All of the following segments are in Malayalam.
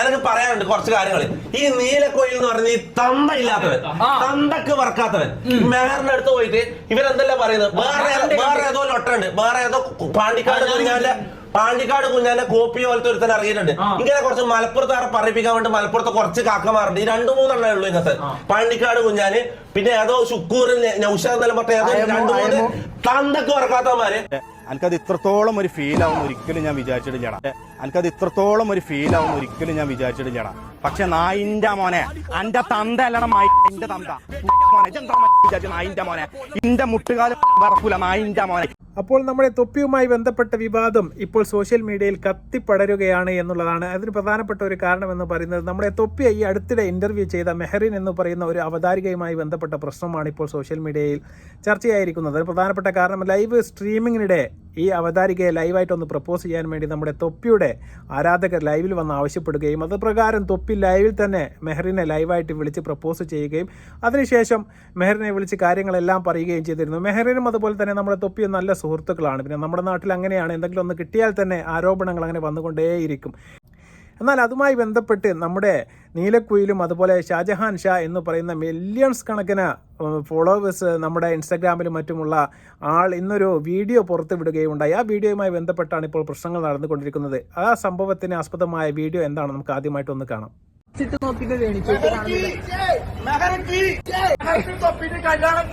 എനിക്ക് പറയാനുണ്ട് കുറച്ച് കാര്യങ്ങൾ ഈ നീലക്കോയിൽ എന്ന് പറഞ്ഞ ഈ തന്ത ഇല്ലാത്തവൻ തന്തക്ക് വർക്കാത്തവൻ മെഹറിന്റെ അടുത്ത് പോയിട്ട് ഇവരെന്തല്ല പറയുന്നത്? വേറെ വേറെ ഏതോ ലൊട്ടുണ്ട് വേറെ ഏതോ പാണ്ടിക്കാട് പാണ്ടിക്കാട് കുഞ്ഞാന്റെ കോപ്പി പോലത്തെ ഒരുത്തൻ ഇറങ്ങിയിട്ടുണ്ട്. ഇങ്ങനെ കുറച്ച് മലപ്പുറത്തുകാരെ പറയിപ്പിക്കാൻ വേണ്ടി മലപ്പുറത്ത് കുറച്ച് കാക്കമാറുണ്ട് ഈ രണ്ടു മൂന്നെണ്ണേ ഉള്ളൂ ഇന്നത്തെ പാണ്ടിക്കാട് കുഞ്ഞാന്. പിന്നെ ഏതോ ശുക്കൂറിൽ നൗഷാദ് എന്നെല്ലാം പറഞ്ഞ ഏതോ രണ്ടു മൂന്ന് തന്തൊക്കെ വർക്കാത്തവന്മാര് എനിക്കത് ഇത്രത്തോളം ഒരു ഫീൽ ആവും ഒരിക്കലും ഞാൻ വിചാരിച്ചിട്ടില്ലടാ. എനിക്കത് ഇത്രത്തോളം ഒരു ഫീൽ ആവും ഒരിക്കലും ഞാൻ വിചാരിച്ചിട്ടില്ലടാ. പക്ഷെ നായിന്റെ മോനെ അന്റെ തന്ത അല്ലട എന്റെ തന്ത. നായിന്റെ മോനെ? ഇന്റെ മുട്ടുകാലം വറക്കൂല നായിന്റെ മോനെ. അപ്പോൾ നമ്മുടെ തൊപ്പിയുമായി ബന്ധപ്പെട്ട വിവാദം ഇപ്പോൾ സോഷ്യൽ മീഡിയയിൽ കത്തിപ്പടരുകയാണ് എന്നുള്ളതാണ്. അതിന് പ്രധാനപ്പെട്ട ഒരു കാരണം എന്ന് പറയുന്നത് നമ്മുടെ തൊപ്പി ഈ അടുത്തിടെ ഇന്റർവ്യൂ ചെയ്ത മെഹറിൻ എന്ന് പറയുന്ന ഒരു അവതാരികയുമായി ബന്ധപ്പെട്ട പ്രശ്നമാണ് ഇപ്പോൾ സോഷ്യൽ മീഡിയയിൽ ചർച്ചയായിരിക്കുന്നത്. അതിന് പ്രധാനപ്പെട്ട കാരണം ലൈവ് സ്ട്രീമിങ്ങിനിടെ ഈ അവതാരികയെ ലൈവായിട്ടൊന്ന് പ്രപ്പോസ് ചെയ്യാൻ വേണ്ടി നമ്മുടെ തൊപ്പിയുടെ ആരാധകർ ലൈവിൽ വന്ന് ആവശ്യപ്പെടുകയും അത് പ്രകാരം തൊപ്പി ലൈവിൽ തന്നെ മെഹറിനെ ലൈവായിട്ട് വിളിച്ച് പ്രപ്പോസ് ചെയ്യുകയും അതിനുശേഷം മെഹറിനെ വിളിച്ച് കാര്യങ്ങളെല്ലാം പറയുകയും ചെയ്തിരുന്നു. മെഹറിനും അതുപോലെ തന്നെ നമ്മുടെ തൊപ്പിയും നല്ല സുഹൃത്തുക്കളാണ്. പിന്നെ നമ്മുടെ നാട്ടിൽ അങ്ങനെയാണ്. എന്തെങ്കിലും ഒന്ന് കിട്ടിയാൽ തന്നെ ആരോപണങ്ങൾ അങ്ങനെ വന്നുകൊണ്ടേയിരിക്കും. എന്നാൽ അതുമായി ബന്ധപ്പെട്ട് നമ്മുടെ നീലക്കുയിലും അതുപോലെ ഷാജഹാൻ ഷാ എന്ന് പറയുന്ന മില്യൺസ് കണക്കിന് ഫോളോവേഴ്സ് നമ്മുടെ ഇൻസ്റ്റാഗ്രാമിലും മറ്റുമുള്ള ആൾ ഇന്നൊരു വീഡിയോ പുറത്തുവിടുകയുണ്ടായി. ആ വീഡിയോയുമായി ബന്ധപ്പെട്ടാണ് ഇപ്പോൾ പ്രശ്നങ്ങൾ നടന്നുകൊണ്ടിരിക്കുന്നത്. ആ സംഭവത്തിന് ആസ്പദമായ വീഡിയോ എന്താണ് നമുക്ക് ആദ്യമായിട്ടൊന്ന് കാണാം. മെഹറക്ക് മെഹറക്ക് തൊപ്പിട്ട് കല്യാണം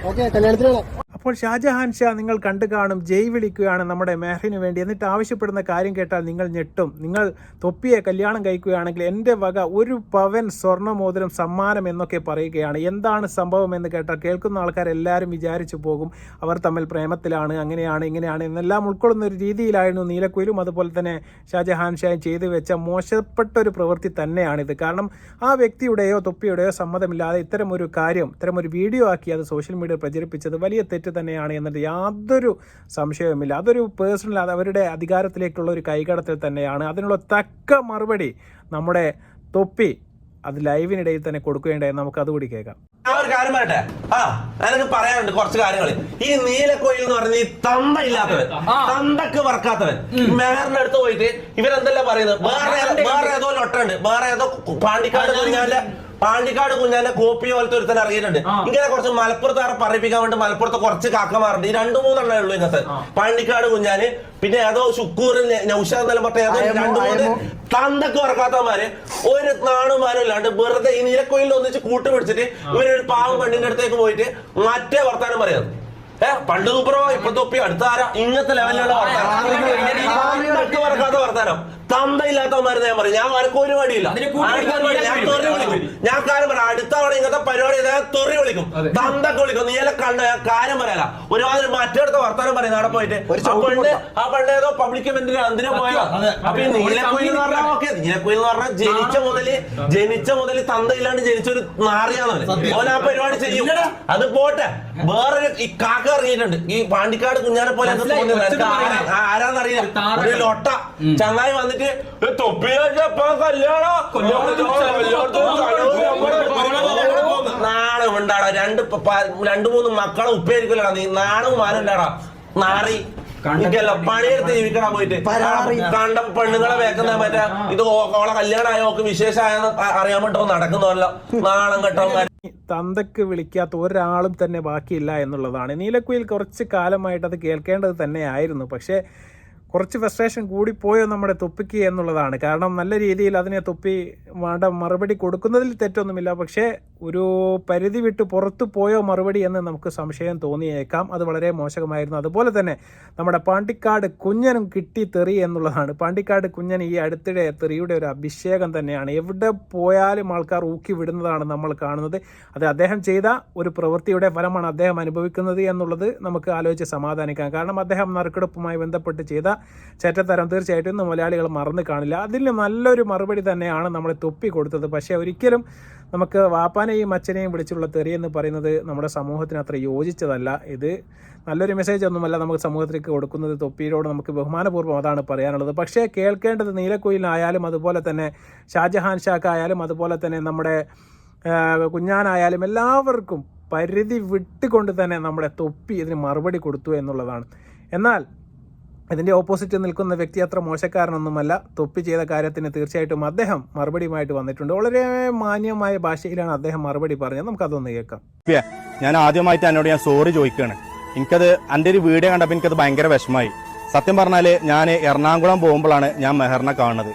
നടത്തി കഴിഞ്ഞ അപ്പോൾ ഷാജഹാൻ ഷാ നിങ്ങൾ കണ്ടു കാണും ജയ് വിളിക്കുകയാണ് നമ്മുടെ മെഹറിന് വേണ്ടി. എന്നിട്ട് ആവശ്യപ്പെടുന്ന കാര്യം കേട്ടാൽ നിങ്ങൾ ഞെട്ടും. നിങ്ങൾ തൊപ്പിയെ കല്യാണം കഴിക്കുകയാണെങ്കിൽ എന്റെ വക ഒരു പവൻ സ്വർണമോതിരം സമ്മാനം എന്നൊക്കെ പറയുകയാണ്. എന്താണ് സംഭവം എന്ന് കേട്ടാൽ കേൾക്കുന്ന ആൾക്കാരെല്ലാവരും വിചാരിച്ചു പോകും. അവർ തമ്മിൽ പ്രേമത്തിലാണ് അങ്ങനെയാണ് ഇങ്ങനെയാണ് എന്നെല്ലാം ഉൾക്കൊള്ളുന്ന ഒരു രീതിയിലായിരുന്നു നീലക്കുയിലും. അതുപോലെ തന്നെ ഷാജഹാൻ ഷായും ചെയ്തു വെച്ച മോശപ്പെട്ട ഒരു പ്രവൃത്തി തന്നെയാണിത്. കാരണം ആ വ്യക്തിയുടെയോ തൊപ്പിയുടെയോ സമ്മതമില്ലാതെ ഇത്തരം ഒരു കാര്യം ഇത്തരം ഒരു വീഡിയോ ആക്കി അത് സോഷ്യൽ മീഡിയ പ്രചരിപ്പിച്ചത് വലിയ തെറ്റ് തന്നെയാണ് എന്നത് യാതൊരു സംശയവുമില്ല. അതൊരു പേഴ്സണൽ അത് അവരുടെ അധികാരത്തിലേക്കുള്ള ഒരു കൈകടത്തൽ തന്നെയാണ്. അതിനുള്ള തക്ക മറുപടി നമ്മുടെ തൊപ്പി അത് ലൈവിനിടയിൽ തന്നെ കൊടുക്കുകയുണ്ടായി. നമുക്ക് അതുകൂടി കേൾക്കാം. ഒരു കാര്യം പറയട്ടെ? ആ എനിക്ക് പറയാനുണ്ട് കുറച്ച് കാര്യങ്ങൾ ഈ നീലക്കോയിൽ എന്ന് പറഞ്ഞ ഈ തന്ത ഇല്ലാത്തവൻ തന്തക്ക് വർക്കാത്തവൻ മെഹറിന്റെ അടുത്ത് പോയിട്ട് ഇവരെന്തല്ല പറയുന്നത്? വേറെ വേറെ ഏതോ ലൊട്ടുണ്ട് വേറെ ഏതോ പാണ്ടിക്കാട് പാണ്ടിക്കാട് കുഞ്ഞാന്റെ കോപ്പി പോലത്തെ ഒരുത്തൻ അറിയുന്നുണ്ട്. ഇങ്ങനെ കുറച്ച് മലപ്പുറത്താറെ പറയിപ്പിക്കാൻ വേണ്ടി മലപ്പുറത്ത് കുറച്ച് കാക്കമാറുണ്ട് ഈ രണ്ടു മൂന്നെണ്ണേ ഉള്ളൂ ഇന്നത്തെ പാണ്ടിക്കാട് കുഞ്ഞാന് പിന്നെ ഏതോ ശുക്കൂർ നൗഷാദ് എന്നെല്ലാം പറഞ്ഞ ഏതോ രണ്ടു മൂന്ന് തന്തക്ക് ഉറക്കാത്തമാര് ഒരു നാണുമാരും ഇല്ലാണ്ട് വെറുതെ ഈ നീലക്കോയിലിൽ ഒന്നിച്ച് കൂട്ടുപിടിച്ചിട്ട് ഇവരൊരു പാവം പെണ്ണിന്റെ അടുത്തേക്ക് പോയിട്ട് മറ്റേ വർത്താനം പറയാം. ഏ പണ്ട് സൂപ്പറോ ഇപ്പൊ തൊപ്പി അടുത്ത ആരാ ഇങ്ങനത്തെ ലെവലിലുള്ള വർത്താനം. വർത്താനം. തന്ത ഇല്ലാത്തവന്മാര് ഞാൻ പറയും. ഞാൻ ആർക്കും ഒരു പരിപാടി ഞാൻ തെറി വിളിക്കും. ഞാൻ കാര്യം പറയാം. അടുത്ത തവണ ഇങ്ങനത്തെ പരിപാടി ഞാൻ തെറി വിളിക്കും. തന്തൊക്കെ വിളിക്കും. നീ എല്ലാം കണ്ട ഞാൻ കാര്യം പറയാല. ഒരുമാതിരി മറ്റേടുത്ത വർത്താനം പറയും. അവിടെ പോയിട്ട് ആ പെണ്ണ് ആ പെണ്ണ് ഏതോ പബ്ലിക് ഇവന്റിന് എന്തിനാ പോയോ അപ്പൊ ഈ നീലക്കുയിൽ എന്ന് പറഞ്ഞാൽ ഓക്കെ നീലക്കുയിൽ എന്ന് പറഞ്ഞാൽ ജനിച്ച മുതൽ ജനിച്ച മുതൽ തന്തയില്ലാണ്ട് ജനിച്ചൊരു നാറിയാന്ന് ഓൻ ആ പരിപാടി ചെയ്യും. അത് പോട്ടെ. വേറൊരു ഈ കാക്ക അറിയിട്ടുണ്ട് ഈ പാണ്ടിക്കാട് കുഞ്ഞാനെ പോലെ ആരാന്നറിയില്ല. ഒരു ലൊട്ട. ചങ്ങായി വന്നിട്ട് "ഏ, തൊപ്പി വെച്ചപ്പോ കല്യാണം നാണം ഉണ്ടാടാ രണ്ട് രണ്ടു മൂന്ന് മക്കളെ ഉപ്പേരിക്കലടാ നീ നാണും മാനുണ്ടാടാ നാറി പണിയെടുത്ത് ജീവിക്കണം പോയിട്ട് കണ്ട പെണ്ണുങ്ങളെ വേക്കുന്ന മറ്റേ ഇത് ഓളെ കല്യാണമായ ഓക്ക് വിശേഷമായെന്ന് അറിയാൻ പറ്റോ നടക്കുന്നല്ലോ നാണം കെട്ടോ തന്തക്ക് വിളിക്കാത്ത ഒരാളും തന്നെ ബാക്കിയില്ല എന്നുള്ളതാണ് നീലക്കുയിൽ കുറച്ച് കാലമായിട്ട് അത് കേൾക്കേണ്ടത് തന്നെയായിരുന്നു പക്ഷേ കുറച്ച് ഫ്രസ്ട്രേഷൻ കൂടിപ്പോയോ നമ്മുടെ തൊപ്പിക്ക് എന്നുള്ളതാണ്. കാരണം നല്ല രീതിയിൽ അതിനെ തൊപ്പി വേണ്ട മറുപടി കൊടുക്കുന്നതിൽ തെറ്റൊന്നുമില്ല. പക്ഷേ ഒരു പരിധി വിട്ട് പുറത്തു പോയോ മറുപടി എന്ന് നമുക്ക് സംശയം തോന്നിയേക്കാം. അത് വളരെ മോശമായിരുന്നു അതുപോലെ തന്നെ നമ്മുടെ പാണ്ടിക്കാട് കുഞ്ഞനും കിട്ടി തെറി എന്നുള്ളതാണ്. പാണ്ടിക്കാട് കുഞ്ഞൻ ഈ അടുത്തിടെ തെറിയുടെ ഒരു അഭിഷേകം തന്നെയാണ്. എവിടെ പോയാലും ആൾക്കാർ ഊക്കി വിടുന്നതാണ് നമ്മൾ കാണുന്നത്. അത് അദ്ദേഹം ചെയ്ത ഒരു പ്രവൃത്തിയുടെ ഫലമാണ് അദ്ദേഹം അനുഭവിക്കുന്നത് എന്നുള്ളത് നമുക്ക് ആലോചിച്ച് സമാധാനിക്കാം. കാരണം അദ്ദേഹം നറുക്കെടുപ്പുമായി ബന്ധപ്പെട്ട് ചെയ്ത ചേറ്റത്തരം തീർച്ചയായിട്ടും മലയാളികൾ മറന്നു കാണില്ല. അതിൽ നല്ലൊരു മറുപടി തന്നെയാണ് നമ്മളെ തൊപ്പി കൊടുത്തത് പക്ഷേ ഒരിക്കലും നമുക്ക് വാപ്പാനെയും അച്ഛനെയും വിളിച്ചുള്ള തെറി എന്ന് പറയുന്നത് നമ്മുടെ സമൂഹത്തിന് അത്ര യോജിച്ചതല്ല. ഇത് നല്ലൊരു മെസ്സേജ് ഒന്നുമല്ല നമുക്ക് സമൂഹത്തിലേക്ക് കൊടുക്കുന്നത്. തൊപ്പിയിലോട് നമുക്ക് ബഹുമാനപൂർവം അതാണ് പറയാനുള്ളത്. പക്ഷേ കേൾക്കേണ്ടത് നീലക്കുയിലായാലും അതുപോലെ തന്നെ ഷാജഹാൻ ഷാക്ക് ആയാലും അതുപോലെ തന്നെ നമ്മുടെ കുഞ്ഞാനായാലും എല്ലാവർക്കും പരിധി വിട്ടുകൊണ്ട് തന്നെ നമ്മുടെ തൊപ്പി ഇതിന് മറുപടി കൊടുത്തു എന്നുള്ളതാണ്. എന്നാൽ ഇതിന്റെ ഓപ്പോസിറ്റ് നിൽക്കുന്ന വ്യക്തി അത്ര മോശക്കാരനൊന്നുമല്ല. തൊപ്പി ചെയ്ത കാര്യത്തിന് തീർച്ചയായിട്ടും അദ്ദേഹം മറുപടിയുമായിട്ട് വന്നിട്ടുണ്ട്. വളരെ മാന്യമായ ഭാഷയിലാണ് അദ്ദേഹം മറുപടി പറഞ്ഞത്. നമുക്കതൊന്ന് കേൾക്കാം. ഞാൻ ആദ്യമായിട്ട് എന്നോട് ഞാൻ സോറി ചോദിക്കുകയാണ് എനിക്കത് എന്റെ ഒരു വീഡിയോ കണ്ടപ്പോൾ എനിക്കത് ഭയങ്കര വിഷമമായി സത്യം പറഞ്ഞാൽ ഞാൻ എറണാകുളം പോകുമ്പോഴാണ് ഞാൻ മെഹറിനെ കാണുന്നത്.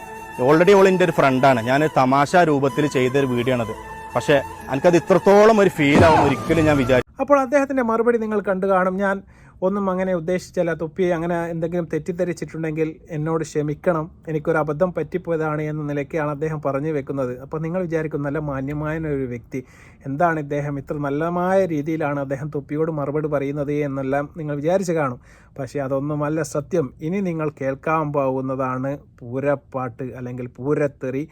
ഓൾറെഡി ഓൾ എന്റെ ഒരു ഫ്രണ്ടാണ് ഞാൻ തമാശ രൂപത്തിൽ ചെയ്തൊരു വീഡിയോ ആണത്. പക്ഷേ എനിക്കത് ഇത്രത്തോളം ഒരു ഫീൽ ആവും ഒരിക്കലും ഞാൻ വിചാരിച്ചു അപ്പോൾ അദ്ദേഹത്തിന്റെ മറുപടി നിങ്ങൾ കണ്ടു കാണും. ഞാൻ ഒന്നും അങ്ങനെ ഉദ്ദേശിച്ചല്ല. തൊപ്പി അങ്ങനെ എന്തെങ്കിലും തെറ്റിദ്ധരിച്ചിട്ടുണ്ടെങ്കിൽ എന്നോട് ക്ഷമിക്കണം. എനിക്കൊരു അബദ്ധം പറ്റിപ്പോയതാണ് എന്ന നിലയ്ക്കാണ് അദ്ദേഹം പറഞ്ഞു വെക്കുന്നത്. അപ്പോൾ നിങ്ങൾ വിചാരിക്കും നല്ല മാന്യമായ ഒരു വ്യക്തി. എന്താണ് ഇദ്ദേഹം? ഇത്ര നല്ലമായ രീതിയിലാണ് അദ്ദേഹം തൊപ്പിയോട് മറുപടി പറയുന്നത് എന്നെല്ലാം നിങ്ങൾ വിചാരിച്ച് കാണും. പക്ഷേ അതൊന്നുമല്ല സത്യം. ഇനി നിങ്ങൾ കേൾക്കാൻ പോകുന്നതാണ് പൂരപ്പാട്ട് അല്ലെങ്കിൽ പൂരത്തെറി.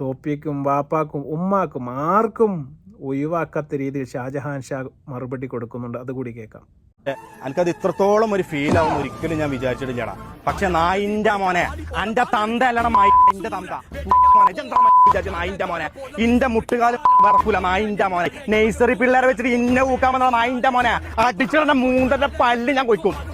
തോപ്പിക്കും വാപ്പാക്കും ഉമ്മാക്കും ആർക്കും ഒഴിവാക്കാത്ത രീതിയിൽ ഷാജഹാൻ ഷാ മറുപടി കൊടുക്കുന്നുണ്ട്. അതുകൂടി കേൾക്കാം. എനിക്കത് ഇത്രത്തോളം ഒരു ഫീൽ ആവും ഒരിക്കലും ഞാൻ വിചാരിച്ചിട്ടില്ലടാ. പക്ഷെ നായിന്റെ മോനെ അന്റെ തന്ത അല്ലട എന്റെ തന്ത. വിചാരിച്ചെ ഇന്റെ മുട്ടുകാൽ നായിന്റെ മോനെ. നെയ്സറി പിള്ളേരെ വെച്ചിട്ട് ഇന്ന ഊക്കാൻ വന്ന നായിന്റെ മോനെ. അടിച്ചിടന്റെ മൂന്നിന്റെ പല്ല് ഞാൻ കൊയ്ക്കും.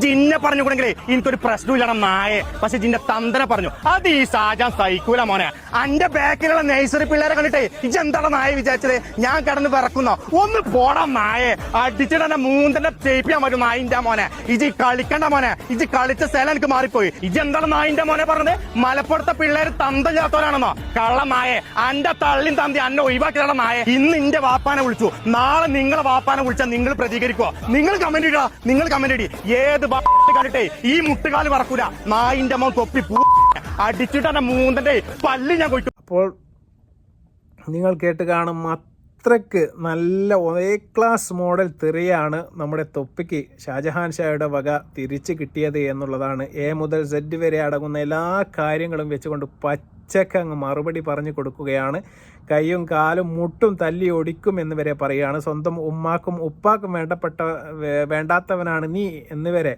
ജിന്നെ പറഞ്ഞുകൂടെങ്കിലേ എനിക്കൊരു പ്രശ്നമില്ലട നായെ പക്ഷെ ജിന്റെ തന്തനെ പറഞ്ഞു. അത് ഈ സാജാൻ സഹിക്കൂല മോനെ. അന്റെ ബാക്കിലുള്ള നഴ്സറി പിള്ളേരെ കണ്ടിട്ടേ ഇജെന്താണ് നായ വിചാരിച്ചത്? ഞാൻ കിടന്ന് വിറക്കുന്നോ? ഒന്ന് പോടാ നായെ അടിച്ചിടന്റെ മൂന്നിന്റെ തേപ്പിയാൻ പറ്റും നായിന്റെ മോനെ. ഇജി കളിക്കണ്ട മോനെ. ഇജ് കളിച്ച സ്ഥലം എനിക്ക് മാറിപ്പോയി. ഇജെന്താണ് നായിന്റെ മോനെ പറഞ്ഞത്? മലപ്പുറത്തെ പിള്ളേര് തന്തല്ലാത്തവരാണെന്നോ കള്ള നായെ അന്റെ തള്ളിയും തന്തി അന്നെ ഒഴിവാക്കിയുള്ള നായെ ഇന്ന് ഇന്റെ വാപ്പാനെ വിളിച്ചു. നാളെ നിങ്ങളെ വാപ്പാനെ വിളിച്ചാൽ നിങ്ങൾ പ്രതികരിക്കുവോ? നിങ്ങൾ കമന്റ് ഇടാ നിങ്ങൾ കമന്റ് ഇടി. ഏത് ബാ കണ്ടിട്ടേ ഈ മുട്ടുകാൽ പറക്കൂല. നായിന്റെ മോൻ തൊപ്പി പൂ അടിച്ചിട്ട് മൂന്നേ പല്ല് ഞാൻ കൊയ്ക്കും അപ്പോൾ നിങ്ങൾ കേട്ട് കാണും അത്രയ്ക്ക് നല്ല ഒരേ ക്ലാസ് മോഡൽ തെറിയാണ് നമ്മുടെ തൊപ്പിക്ക് ഷാജഹാൻ ഷായുടെ വക തിരിച്ചു കിട്ടിയത് എന്നുള്ളതാണ്. എ മുതൽ സെഡ് വരെ അടങ്ങുന്ന എല്ലാ കാര്യങ്ങളും വെച്ചുകൊണ്ട് പച്ചക്ക് അങ്ങ് മറുപടി പറഞ്ഞു കൊടുക്കുകയാണ്. കൈയും കാലും മുട്ടും തല്ലി ഒടിക്കും എന്ന് വരെ പറയുകയാണ്. സ്വന്തം ഉമ്മാക്കും ഉപ്പാക്കും വേണ്ടപ്പെട്ട വേണ്ടാത്തവനാണ് നീ എന്നിവരെ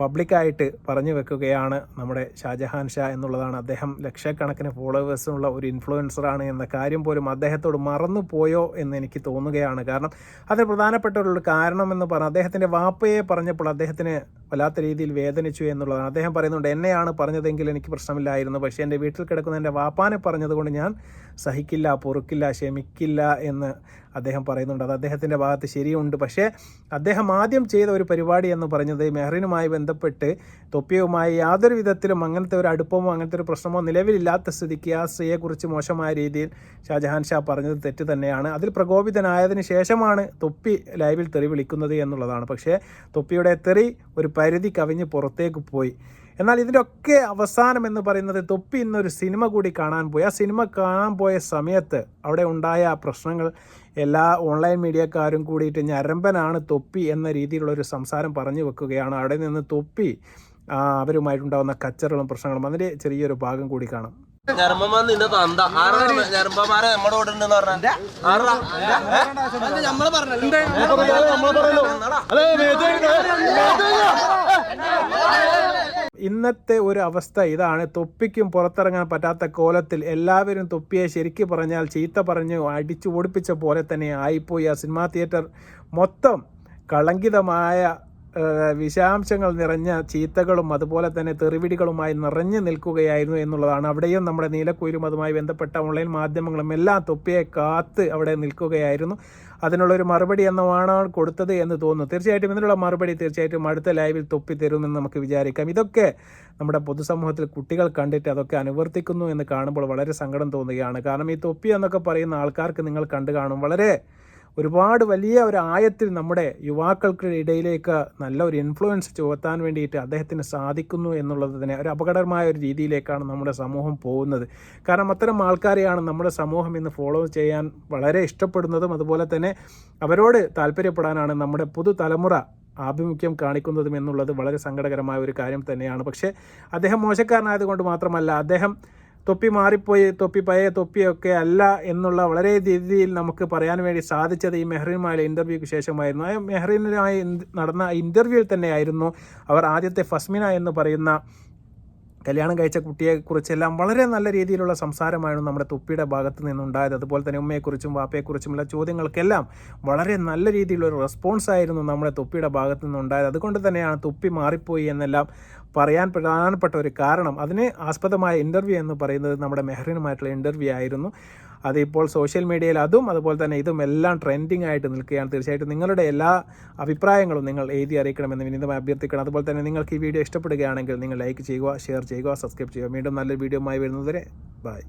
പബ്ലിക്കായിട്ട് പറഞ്ഞു വെക്കുകയാണ് നമ്മുടെ ഷാജഹാൻ ഷാ എന്നുള്ളതാണ്. അദ്ദേഹം ലക്ഷക്കണക്കിന് ഫോളോവേഴ്സുള്ള ഒരു ഇൻഫ്ലുവൻസറാണ് എന്ന കാര്യം പോലും അദ്ദേഹത്തോട് മറന്നു പോയോ എന്ന് എനിക്ക് തോന്നുകയാണ്. കാരണം അതിന് പ്രധാനപ്പെട്ട ഒരു കാരണം എന്ന് പറഞ്ഞാൽ അദ്ദേഹത്തിന്റെ വാപ്പയെ പറഞ്ഞപ്പോൾ അദ്ദേഹത്തിന് വല്ലാത്ത രീതിയിൽ വേദനിച്ചു എന്നുള്ളതാണ്. അദ്ദേഹം പറയുന്നുണ്ട് എന്നെയാണ് പറഞ്ഞതെങ്കിൽ എനിക്ക് പ്രശ്നമില്ലായിരുന്നു. പക്ഷേ എന്റെ വീട്ടിൽ കിടക്കുന്ന എന്റെ വാപ്പാനെ പറഞ്ഞതുകൊണ്ട് ഞാൻ സഹിക്കില്ല പൊറുക്കില്ല ക്ഷമിക്കില്ല എന്ന് അദ്ദേഹം പറയുന്നുണ്ട് അത് അദ്ദേഹത്തിന്റെ ഭാഗത്ത് ശരിയുണ്ട്. പക്ഷേ അദ്ദേഹം ആദ്യം ചെയ്ത ഒരു പരിപാടി എന്ന് പറഞ്ഞത് മെഹറിനുമായി ബന്ധപ്പെട്ട് തൊപ്പിയവുമായി യാതൊരു വിധത്തിലും അങ്ങനത്തെ ഒരു അടുപ്പമോ അങ്ങനത്തെ ഒരു പ്രശ്നമോ നിലവിലില്ലാത്ത സ്ഥിതിക്ക് ആ സ്ത്രീയെക്കുറിച്ച് മോശമായ രീതിയിൽ ഷാജഹാൻ ഷാ പറഞ്ഞത് തെറ്റ് തന്നെയാണ്. അതിൽ പ്രകോപിതനായതിനു ശേഷമാണ് തൊപ്പി ലൈവിൽ തെറി വിളിക്കുന്നത് എന്നുള്ളതാണ്. പക്ഷേ തൊപ്പിയുടെ തെറി ഒരു പരിധി കവിഞ്ഞ് പുറത്തേക്ക് പോയി. എന്നാൽ ഇതിന്റെയൊക്കെ അവസാനം എന്ന് പറയുന്നത് തൊപ്പി ഇന്നൊരു സിനിമ കൂടി കാണാൻ പോയി. ആ സിനിമ കാണാൻ പോയ സമയത്ത് അവിടെ ഉണ്ടായ പ്രശ്നങ്ങൾ എല്ലാ ഓൺലൈൻ മീഡിയക്കാരും കൂടിയിട്ട് ഞരമ്പനാണ് തൊപ്പി എന്ന രീതിയിലുള്ള ഒരു സംസാരം പറഞ്ഞു വെക്കുകയാണ്. അവിടെ നിന്ന് തൊപ്പി അവരുമായിട്ടുണ്ടാവുന്ന അവരുമായിട്ടുണ്ടാകുന്ന കച്ചറുകളും പ്രശ്നങ്ങളും അതിന്റെ ചെറിയൊരു ഭാഗം കൂടി കാണാം. ഞരമ്പന്മാർ നിന്റെ തന്ത. ആരാ ഞരമ്പന്മാരെ നമ്മുടെ കൂടെ ഉണ്ടെന്ന് പറഞ്ഞ. ആരാ? നമ്മൾ പറഞ്ഞു ഇന്നത്തെ ഒരു അവസ്ഥ ഇതാണ്. തൊപ്പിക്കും പുറത്തിറങ്ങാൻ പറ്റാത്ത കോലത്തിൽ എല്ലാവരും തൊപ്പിയെ ശരിക്ക് പറഞ്ഞാൽ ചീത്ത പറഞ്ഞ് അടിച്ചു ഓടിപ്പിച്ച പോലെ തന്നെ ആയിപ്പോയി ആ സിനിമാ തിയേറ്റർ. മൊത്തം കളങ്കിതമായ വിഷാംശങ്ങൾ നിറഞ്ഞ ചീത്തകളും അതുപോലെ തന്നെ തെറിവിടികളുമായി നിറഞ്ഞു നിൽക്കുകയായിരുന്നു എന്നുള്ളതാണ്. അവിടെയും നമ്മുടെ നീലക്കുയിലും അതുമായി ബന്ധപ്പെട്ട ഓൺലൈൻ മാധ്യമങ്ങളും എല്ലാം തൊപ്പിയെ കാത്ത് അവിടെ നിൽക്കുകയായിരുന്നു. അതിനുള്ളൊരു മറുപടി എന്നമാണ് കൊടുത്തത് എന്ന് തോന്നുന്നു. തീർച്ചയായിട്ടും ഇതിനുള്ള മറുപടി തീർച്ചയായിട്ടും അടുത്ത ലൈവിൽ തൊപ്പി തരുമെന്ന് നമുക്ക് വിചാരിക്കാം. ഇതൊക്കെ നമ്മുടെ പൊതുസമൂഹത്തിൽ കുട്ടികൾ കണ്ടിട്ട് അതൊക്കെ അനുവർത്തിക്കുന്നു എന്ന് കാണുമ്പോൾ വളരെ സങ്കടം തോന്നുകയാണ്. കാരണം ഈ തൊപ്പി എന്നൊക്കെ പറയുന്ന ആൾക്കാർക്ക് നിങ്ങൾ കണ്ടു കാണും. വളരെ ഒരുപാട് വലിയ ഒരു ആയത്തിൽ നമ്മുടെ യുവാക്കൾക്ക് ഇടയിലേക്ക് നല്ല ഒരു ഇൻഫ്ലുവൻസ് ചുമത്താൻ വേണ്ടിയിട്ട് അദ്ദേഹത്തിന് സാധിക്കുന്നു എന്നുള്ളത് തന്നെ ഒരു അപകടകരമായ ഒരു രീതിയിലേക്കാണ് നമ്മുടെ സമൂഹം പോകുന്നത്. കാരണം അത്തരം ആൾക്കാരെയാണ് നമ്മുടെ സമൂഹം ഇന്ന് ഫോളോ ചെയ്യാൻ വളരെ ഇഷ്ടപ്പെടുന്നതും അതുപോലെ തന്നെ അവരോട് താല്പര്യപ്പെടാനാണ് നമ്മുടെ പുതുതലമുറ ആഭിമുഖ്യം കാണിക്കുന്നതും എന്നുള്ളത് വളരെ സങ്കടകരമായ ഒരു കാര്യം തന്നെയാണ്. പക്ഷേ അദ്ദേഹം മോശക്കാരനായതുകൊണ്ട് മാത്രമല്ല അദ്ദേഹം തൊപ്പി മാറിപ്പോയി തൊപ്പി പഴയ തൊപ്പിയൊക്കെ അല്ല എന്നുള്ള വളരെ രീതിയിൽ നമുക്ക് പറയാൻ വേണ്ടി സാധിച്ചത് ഈ മെഹ്റിനുമായുള്ള ഇന്റർവ്യൂക്ക് ശേഷമായിരുന്നു. ആ മെഹ്റിനുമായി നടന്ന ഇന്റർവ്യൂവിൽ തന്നെയായിരുന്നു അവർ ആദ്യത്തെ ഫസ്മിന എന്ന് പറയുന്ന കല്യാണം കഴിച്ച കുട്ടിയെ കുട്ടിയെക്കുറിച്ചെല്ലാം വളരെ നല്ല രീതിയിലുള്ള സംസാരമായിരുന്നു നമ്മുടെ തുപ്പിയുടെ ഭാഗത്ത് നിന്നുണ്ടായത്. അതുപോലെ തന്നെ ഉമ്മയെക്കുറിച്ചും വാപ്പയെക്കുറിച്ചുമുള്ള ചോദ്യങ്ങൾക്കെല്ലാം വളരെ നല്ല രീതിയിലുള്ള റെസ്പോൺസ് ആയിരുന്നു നമ്മുടെ തുപ്പിയുടെ ഭാഗത്ത് നിന്നുണ്ടായത്. അതുകൊണ്ട് തന്നെയാണ് തുപ്പി മാറിപ്പോയി എന്നെല്ലാം പറയാൻ പ്രധാനപ്പെട്ട ഒരു കാരണം. അതിന് ആസ്പദമായ ഇന്റർവ്യൂ എന്ന് പറയുന്നത് നമ്മുടെ മെഹറിനുമായിട്ടുള്ള ഇന്റർവ്യൂ ആയിരുന്നു. അതിപ്പോൾ സോഷ്യൽ മീഡിയയിൽ അതും അതുപോലെ തന്നെ ഇതും എല്ലാം ട്രെൻഡിങ് ആയിട്ട് നിൽക്കുകയാണ്. തീർച്ചയായിട്ടും നിങ്ങളുടെ എല്ലാ അഭിപ്രായങ്ങളും നിങ്ങൾ എഴുതി അറിയിക്കണമെന്ന് വിനീതമായി അഭ്യർത്ഥിക്കണം അതുപോലെ തന്നെ നിങ്ങൾക്ക് ഈ വീഡിയോ ഇഷ്ടപ്പെടുകയാണെങ്കിൽ നിങ്ങൾ ലൈക്ക് ചെയ്യുക ഷെയർ ചെയ്യുക സബ്സ്ക്രൈബ് ചെയ്യുക. വീണ്ടും നല്ലൊരു ആയി വരുന്നതുവരെ ബൈ